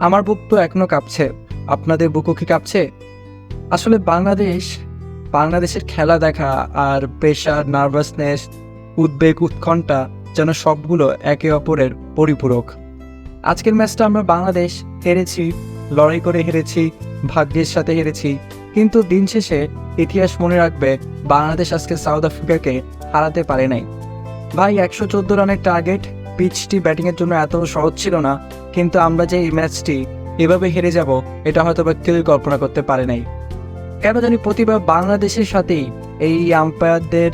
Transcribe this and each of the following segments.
আমার বুক তো এখনও কাঁপছে। আপনাদের বুকও কি কাঁপছে? আসলে বাংলাদেশ, বাংলাদেশের খেলা দেখা আর প্রেশার নার্ভাসনেস উদ্বেগ, উৎকণ্ঠা যেন সবগুলো একে অপরের পরিপূরক। আজকের ম্যাচটা আমরা বাংলাদেশ হেরেছি, লড়াই করে হেরেছি, ভাগ্যের সাথে হেরেছি। কিন্তু দিন শেষে ইতিহাস মনে রাখবে, বাংলাদেশ আজকে সাউথ আফ্রিকাকে হারাতে পারে নাই। ভাই, একশো চোদ্দ রানের টার্গেট পিচটি ব্যাটিংয়ের জন্য এত সহজ ছিল না, কিন্তু আমরা যে এই ম্যাচটি এভাবে হেরে যাব, এটা হয়তো বা কেউই কল্পনা করতে পারে নাই। কেন জানি প্রতিবার বাংলাদেশের সাথেই এই আম্পায়ারদের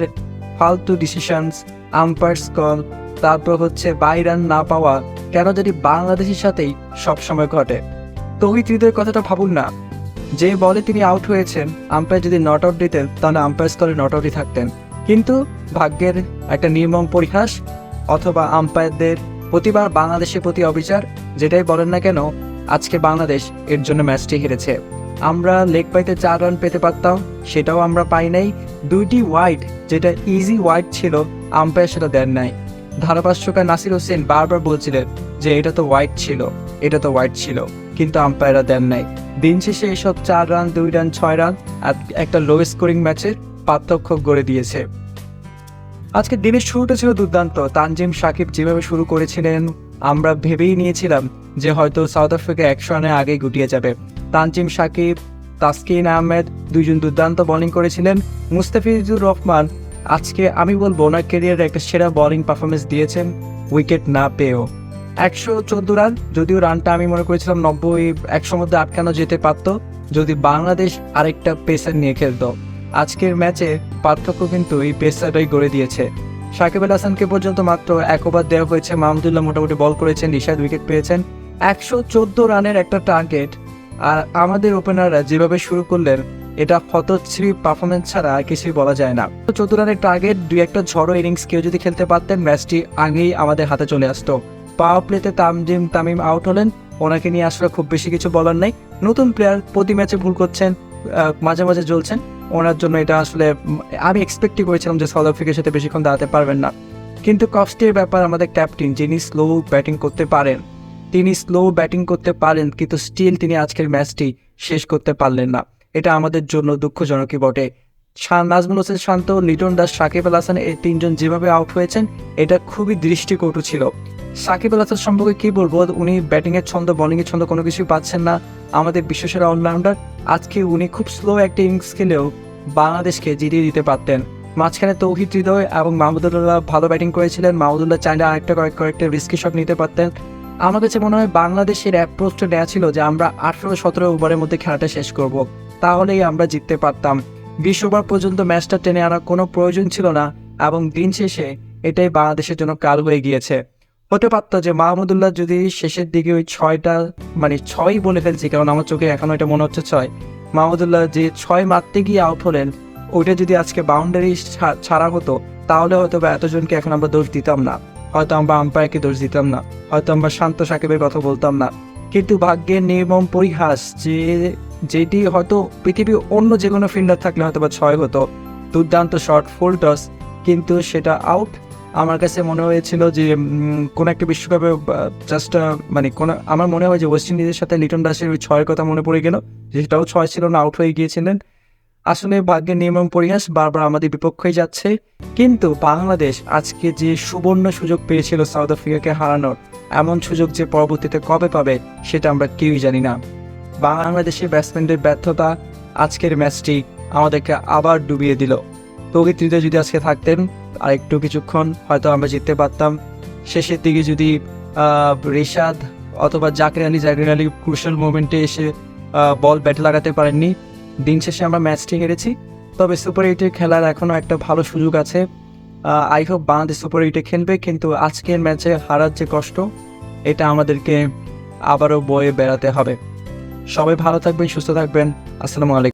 ফালতু ডিসিশনস আম্পায়ার্স কল তারপর হচ্ছে বাই রান না পাওয়া, কেন জানি বাংলাদেশের সাথেই সবসময় ঘটে। তৌহিদ হৃদয়ের কথাটা ভাবুন না। যে বলে তিনি আউট হয়েছেন আম্পায়ার যদি নট আউট দিতেন, তাহলে আম্পায়ার স্তরে নট আউটই থাকতেন। কিন্তু ভাগ্যের একটা নির্মম পরিহাস অথবা আম্পায়ারদের প্রতিবার বাংলাদেশের প্রতি অবিচার, যেটাই বলেন না কেন, আজকে বাংলাদেশ এর জন্য ম্যাচটি হেরেছে। আমরা লেগ পাইতে চার রান পেতে পারতাম, সেটাও আমরা পাই নাই। দুইটি ওয়াইড যেটা ইজি ওয়াইড ছিল, আম্পায়ার সেটা দেন নাই। ধারাভাষ্যকার নাসির হোসেন বারবার বলছিলেন যে এটা তো হোয়াইট ছিল, এটা তো হোয়াইট ছিল, কিন্তু আম্পায়াররা দেন নাই। দিন শেষে এসব চার রান, দুই রান, ছয় রান, আর একটা লো স্কোরিং ম্যাচের পার্থক্য গড়ে দিয়েছে। আজকে দিনের শুরুটা ছিল দুর্দান্ত। তানজিম সাকিব যেভাবে শুরু করেছিলেন, আমরা ভেবেই নিয়েছিলাম যে হয়তো সাউথ আফ্রিকা একশো রানের আগেই গুটিয়ে যাবে। তানজিম সাকিব, তাসকিন আহমেদ দুইজন দুর্দান্ত বোলিং করেছিলেন। মুস্তাফিজুর রহমান, আজকে আমি বলব ওনার ক্যারিয়ারের একটা সেরা বোলিং পারফরমেন্স দিয়েছেন উইকেট না পেয়েও। একশো চোদ্দ রান, যদিও রানটা আমি মনে করেছিলাম নব্বই, একশোর মধ্যে আটকানো যেতে পারত, যদি বাংলাদেশ আরেকটা পেসার নিয়ে খেলতো। আজকের ম্যাচে পার্থক্য কিন্তু এই পেসারটাই গড়ে দিয়েছে। সাকিব আল হাসানকে পর্যন্ত মাত্র এক ওভার দেওয়া হয়েছে। মাহমুদুল্লাহ মোটামুটি বল করেছেন, রিশাদ উইকেট পেয়েছেন। একশো চোদ্দ রানের একটা টার্গেট আর আমাদের ওপেনাররা যেভাবে শুরু করলেন, এটা হতশ্রী পারফরমেন্স ছাড়া আর কিছুই বলা যায় না। চোদ্দ রানের টার্গেট দুই একটা ঝড়ো ইনিংস কেউ যদি খেলতে পারতেন, ম্যাচটি আগেই আমাদের হাতে চলে আসতো। পাওয়ার প্লেতে তামজিম তামিম আউট হলেন। ওনাকে নিয়ে আসলে খুব বেশি কিছু বলার নেই। নতুন প্লেয়ার প্রতি ম্যাচে ভুল করছেন মাঝে মাঝে জ্বলছেন। ওনার জন্য এটা আসলে আমি এক্সপেক্টই করেছিলাম যে সাউথ আফ্রিকার সাথে বেশিক্ষণ দাঁড়াতে পারবেন না। কিন্তু কষ্টের ব্যাপার আমাদের ক্যাপ্টেন যিনি স্লো ব্যাটিং করতে পারেন, তিনি স্লো ব্যাটিং করতে পারেন, কিন্তু স্টিল তিনি আজকের ম্যাচটি শেষ করতে পারলেন না। এটা আমাদের জন্য দুঃখজনকই বটে। নাজমুল হোসেন শান্ত, লিটন দাস, সাকিব আল হাসান, এই তিনজন যেভাবে আউট হয়েছেন, এটা খুবই দৃষ্টিকটু ছিল। সাকিব আল হাসান সম্পর্কে কি বলব? উনি ব্যাটিংয়ের ছন্দ বোলিংয়ের ছন্দ কোনো কিছুই পাচ্ছেন না। আমাদের বিশ্বসেরা অলরাউন্ডার আজকে উনি খুব স্লো একটা ইনিংস খেলেও বাংলাদেশকে জিতিয়ে দিতে পারতেন। মাঝখানে তৌহিদ হৃদয় এবং মাহমুদুল্লাহ ভালো ব্যাটিং করেছিলেন। মাহমুদুল্লাহ চাইলে আরেকটা কয়েক কয়েকটা রিস্কি শট নিতে পারতেন। আমার কাছে মনে হয় বাংলাদেশের অ্যাপ্রোচটা নেওয়া ছিল যে আমরা আঠেরো সতেরো ওভারের মধ্যে খেলাটা শেষ করব। তাহলেই আমরা জিততে পারতাম। বিশ ওভার পর্যন্ত ম্যাচটা টেনে আনার কোনো প্রয়োজন ছিল না এবং দিন শেষে এটাই বাংলাদেশের জন্য কাল হয়ে গিয়েছে। হতে পারতো যে মাহমুদুল্লাহ যদি শেষের দিকে ওই ছয়টা মানে ছয় বলে ফেলছি, কারণ আমার চোখে এখনও এটা মনে হচ্ছে ছয়, মাহমুদুল্লাহ যে ছয় মারতে গিয়ে আউট হলেন, ওইটা যদি আজকে বাউন্ডারি ছাড়া হতো, তাহলে হয়তো বা এতজনকে এখন আমরা দোষ দিতাম না। হয়তো আমরা আম্পায়ারকে দোষ দিতাম না। হয়তো আমরা শান্ত সাকিবের কথা বলতাম না। কিন্তু ভাগ্যের নির্মম পরিহাস যে, যেটি হয়তো পৃথিবীর অন্য যে কোনো ফিল্ডার থাকলে হয়তো বা ছয় হতো। দুর্দান্ত শট ফুল টস কিন্তু সেটা আউট আমার কাছে মনে হয়েছিল যে কোনো একটা বিশ্বকাপে জাস্ট মানে কোনো, আমার মনে হয় যে ওয়েস্ট ইন্ডিজের সাথে লিটন দাসের ওই ছয়ের কথা মনে পড়ে গেল সেটাও ছয় ছিল না আউট হয়ে গিয়েছিলেন। আসলে ভাগ্যের নিয়ম পরিহাস বারবার আমাদের বিপক্ষেই যাচ্ছে। কিন্তু বাংলাদেশ আজকে যে সুবর্ণ সুযোগ পেয়েছিল সাউথ আফ্রিকাকে হারানোর, এমন সুযোগ যে পরবর্তীতে কবে পাবে, সেটা আমরা কেউই জানি না। বাংলাদেশের ব্যাটসম্যানদের ব্যর্থতা আজকের ম্যাচটি আমাদেরকে আবার ডুবিয়ে দিল। তৌহিদ হৃদয় যদি আজকে থাকতেন আর একটু কিছুক্ষণ হয়তো আমরা জিততে পারতাম। শেষের দিকে যদি রেশাদ অথবা জাকির আলী জাকির আলী ক্রুশাল মুভমেন্টে এসে বল ব্যাটে লাগাতে পারেননি। দিন শেষে আমরা ম্যাচটি হেরেছি। তবে সুপার এইটে খেলার এখনও একটা ভালো সুযোগ আছে। আই হোপ বাংলাদেশ সুপার এইটে খেলবে, কিন্তু আজকের ম্যাচে হারার যে কষ্ট, এটা আমাদেরকে আবারও বয়ে বেড়াতে হবে। সবাই ভালো থাকবেন, সুস্থ থাকবেন। আসসালামু আলাইকুম।